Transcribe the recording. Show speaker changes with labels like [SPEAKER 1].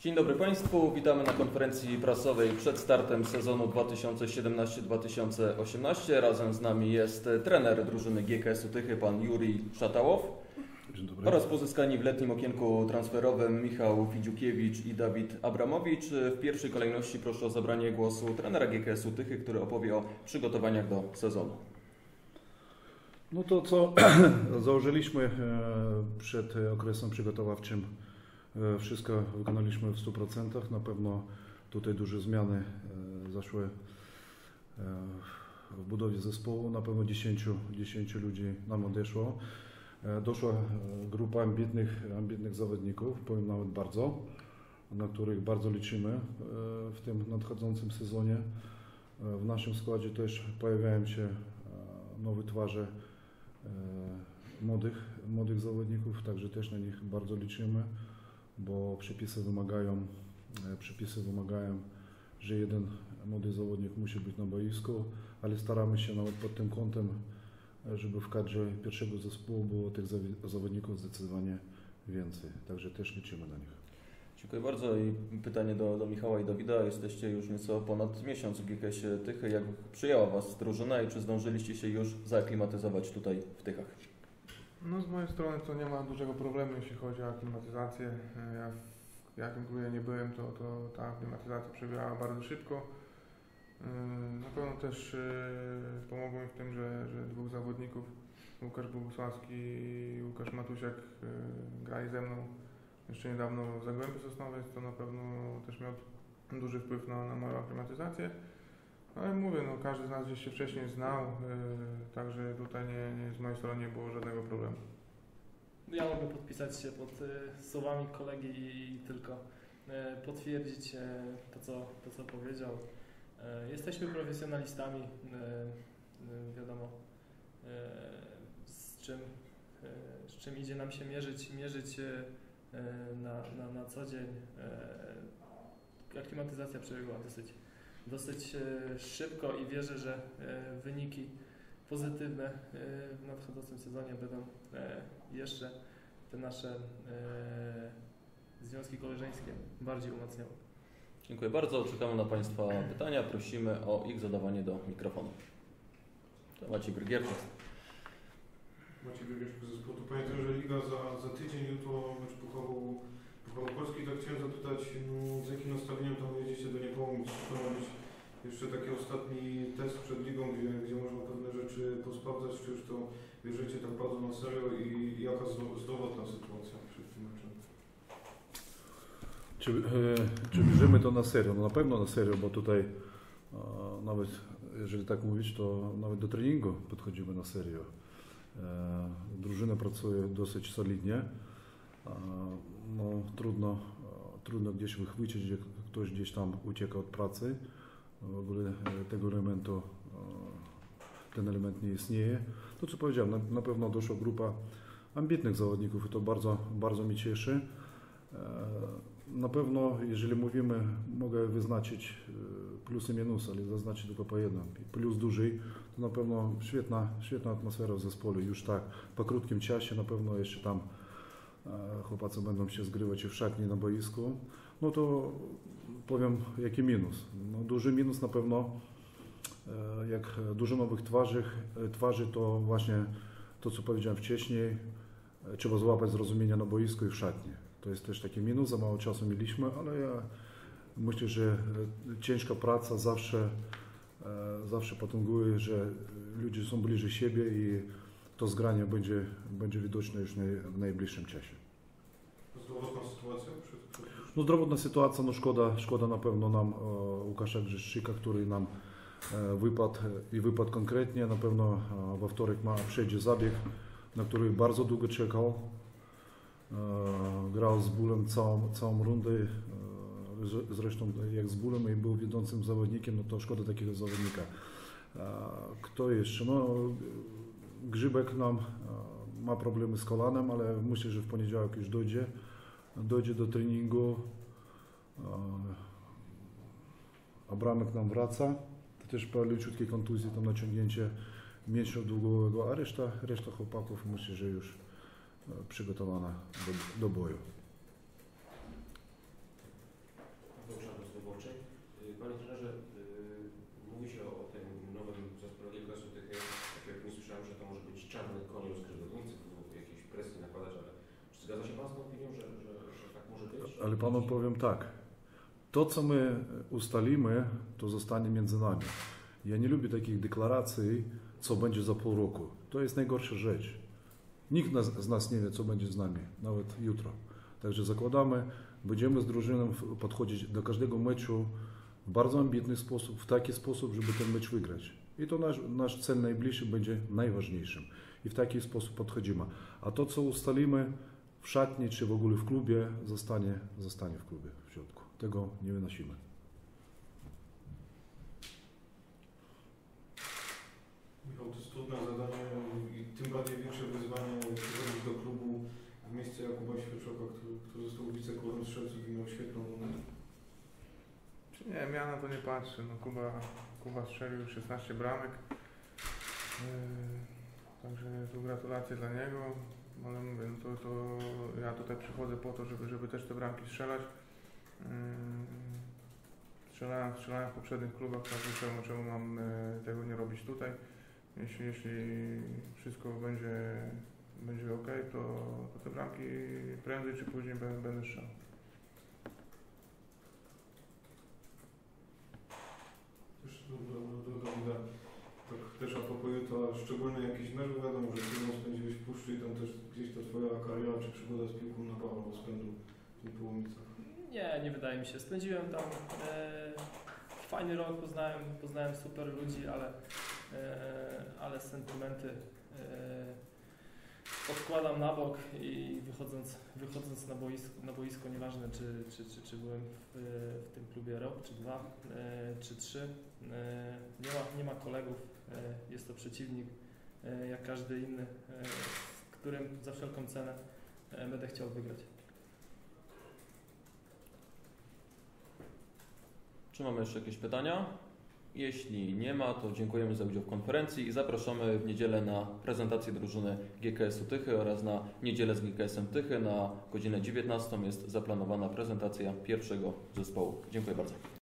[SPEAKER 1] Dzień dobry Państwu, witamy na konferencji prasowej przed startem sezonu 2017-2018. Razem z nami jest trener drużyny GKS-u Tychy, pan Juri Szatałow
[SPEAKER 2] Dzień dobry.
[SPEAKER 1] oraz pozyskani w letnim okienku transferowym Michał Fidziukiewicz i Dawid Abramowicz. W pierwszej kolejności proszę o zabranie głosu trenera GKS-u Tychy, który opowie o przygotowaniach do sezonu.
[SPEAKER 2] No to co założyliśmy e, przed okresem przygotowawczym, wszystko wykonaliśmy w 100%. Na pewno tutaj duże zmiany e, zaszły e, w budowie zespołu. Na pewno 10, 10 ludzi nam odeszło. E, Doszła e, grupa ambitnych, ambitnych zawodników, powiem nawet bardzo, na których bardzo liczymy e, w tym nadchodzącym sezonie. E, W naszym składzie też pojawiają się e, nowe twarze e, młodych, młodych zawodników, także też na nich bardzo liczymy, bo przepisy wymagają, e, przepisy wymagają, że jeden młody zawodnik musi być na boisku, ale staramy się nawet pod tym kątem, e, żeby w kadrze pierwszego zespołu było tych zawodników zdecydowanie więcej, także też liczymy na nich.
[SPEAKER 1] Dziękuję bardzo i pytanie do, do Michała i Dawida. Jesteście już nieco ponad miesiąc w GKS-ie Tychy. Jak przyjęła Was drużyna i czy zdążyliście się już zaaklimatyzować tutaj w Tychach?
[SPEAKER 3] No z mojej strony to nie ma dużego problemu, jeśli chodzi o aklimatyzację. Ja w jakim klubie nie byłem, to, to ta aklimatyzacja przebiegała bardzo szybko. E, Na pewno też e, pomogło mi w tym, że, że dwóch zawodników, Łukasz Bogusławski i Łukasz Matusiak e, grali ze mną jeszcze niedawno w Zagłębiu Sosnowiec, to na pewno też miał duży wpływ na, na moją aklimatyzację. Ale mówię, no każdy z nas gdzieś się wcześniej znał, e, także tutaj nie, nie, z mojej strony nie było żadnego problemu.
[SPEAKER 4] Ja mogę podpisać się pod e, słowami kolegi i tylko e, potwierdzić e, to, co, to, co powiedział. Jesteśmy profesjonalistami, wiadomo z czym, z czym idzie nam się mierzyć, mierzyć na, na, na co dzień. Aklimatyzacja przebiegła dosyć, dosyć e, szybko i wierzę, że e, wyniki pozytywne e, w nadchodzącym sezonie będą jeszcze te nasze związki koleżeńskie bardziej umacniały.
[SPEAKER 1] Dziękuję bardzo. Czekamy na Państwa pytania. Prosimy o ich zadawanie do mikrofonu. To Maciej Brygierczak.
[SPEAKER 5] Macie wywieszku zespołu. To pamiętam, że Liga za, za tydzień jutro mecz Pucharu, Pucharu Polski. Tak chciałem zapytać, mm, z jakim nastawieniem tam jedziecie do Niepołumic? Czy to ma być jeszcze taki ostatni test przed Ligą, gdzie, gdzie można pewne rzeczy posprawdzać, czy już to bierzecie tak bardzo na serio i jaka zdrowotna sytuacja przed tym meczem?
[SPEAKER 2] Czy, e, czy bierzemy to na serio? No na pewno na serio, bo tutaj e, nawet, jeżeli tak mówić, to nawet do treningu podchodzimy na serio. E, Drużyna pracuje dosyć solidnie. E, No, trudno, e, trudno gdzieś wychwycić, że ktoś gdzieś tam ucieka od pracy. W ogóle e, tego elementu, e, ten element nie istnieje. To co powiedziałem, na, pewno doszła grupa ambitnych zawodników i to bardzo, bardzo mnie cieszy. E, Na pewno, jeżeli mówimy, mogę wyznaczyć plusy i minusy, ale zaznaczyć tylko po jednym. Plus duży, to na pewno świetna, świetna atmosfera w zespole. Już tak po krótkim czasie na pewno jeszcze tam chłopacy będą się zgrywać i w szatni na boisku. No to powiem jaki minus. No, duży minus na pewno, e, jak dużo nowych twarzy, e, twarzy to właśnie to, co powiedziałem wcześniej, e, trzeba złapać zrozumienia na boisku i w szatni. To jest też taki minus, za mało czasu mieliśmy, ale ja myślę, że ciężka praca zawsze, zawsze potęguje, że ludzie są bliżej siebie i to zgranie będzie, będzie widoczne już w najbliższym czasie.
[SPEAKER 5] Zdrowotna sytuacja
[SPEAKER 2] No zdrowotna sytuacja, no szkoda, szkoda na pewno nam e, Łukasza Grzeszczyka, który nam e, wypadł e, i wypadł konkretnie. Na pewno we wtorek ma przejdzie zabieg, na który bardzo długo czekał. Grał z bólem całą, całą rundę. Zresztą jak z bólem i był wiodącym zawodnikiem, no to szkoda takiego zawodnika. Kto jeszcze? No, Grzybek nam ma problemy z kolanem, ale myślę, że w poniedziałek już dojdzie. Dojdzie do treningu. E, Abramek nam wraca. To też po leciutkiej kontuzji, tam naciągnięcie mięśnia długowego, a reszta, reszta chłopaków myślę, że już e, przygotowana do, do boju.
[SPEAKER 6] Panie trenerze, Ale
[SPEAKER 2] panu powiem tak. To, co my ustalimy, to zostanie między nami. Ja nie lubię takich deklaracji, co będzie za pół roku. To jest najgorsza rzecz. Nikt nas, z nas nie wie, co będzie z nami, nawet jutro. Także zakładamy, będziemy z drużyną podchodzić do każdego meczu w bardzo ambitny sposób, w taki sposób, żeby ten mecz wygrać. I to nasz, nasz cel najbliższy będzie najważniejszym. I w taki sposób podchodzimy. A to, co ustalimy w szatni czy w ogóle w klubie, zostanie, zostanie w klubie w środku. Tego nie wynosimy.
[SPEAKER 5] Michał, to jest trudne zadanie i tym bardziej większe wyzwanie przychodzić do klubu w miejsce Jakuba Świeczoka, który, który został wicekrólem strzelców i miał świetną
[SPEAKER 3] Czy nie, ja na to nie patrzę. No, Kuba, Kuba strzelił 16 bramek. Yy, także tu gratulacje dla niego. Ale mówię, no to, to ja tutaj przychodzę po to, żeby, żeby też te bramki strzelać. Yy, strzelałem, strzelałem w poprzednich klubach, także czemu, czemu mam e, tego nie robić tutaj? Jeśli, jeśli wszystko będzie, będzie ok, to, to te bramki prędzej czy później będę, będę strzelał.
[SPEAKER 5] Do, do, do, do, tak też a propos to szczególny jakiś mecz, bo wiadomo, że chwilę spędziłeś w Puszczy i tam też gdzieś ta twoja kariera czy przygoda z piłką nabrała rozpędu w tych Połomicach.
[SPEAKER 4] Nie, nie wydaje mi się. Spędziłem tam e, fajny rok, poznałem, poznałem super ludzi, ale, e, ale sentymenty e, odkładam na bok i wychodząc, wychodząc na, boisko, na boisko, nieważne czy, czy, czy, czy byłem w, w tym klubie rok, czy dwa, e, czy trzy, e, nie, ma, nie ma kolegów, e, jest to przeciwnik jak każdy inny, którym za wszelką cenę będę chciał wygrać.
[SPEAKER 1] Czy mamy jeszcze jakieś pytania? Jeśli nie ma, to dziękujemy za udział w konferencji i zapraszamy w niedzielę na prezentację drużyny GKS-u Tychy oraz na niedzielę z GKS-em Tychy na godzinę 19 jest zaplanowana prezentacja pierwszego zespołu. Dziękuję bardzo.